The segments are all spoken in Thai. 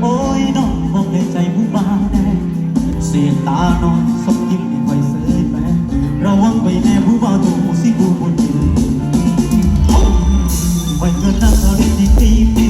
โอ้ยน้องมองในใจผู้บ้าแน่เสียตานอนสบยิ้มไม่ไหวเสยแม่ระวังไปแน่ผู้บ้าตัวสิบูบุญไม่เกินนั่งเอาเนดีดี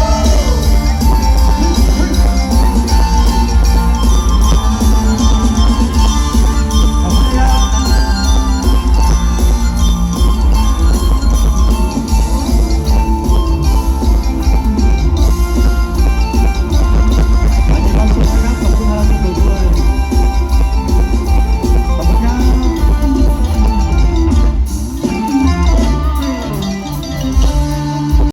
Oh!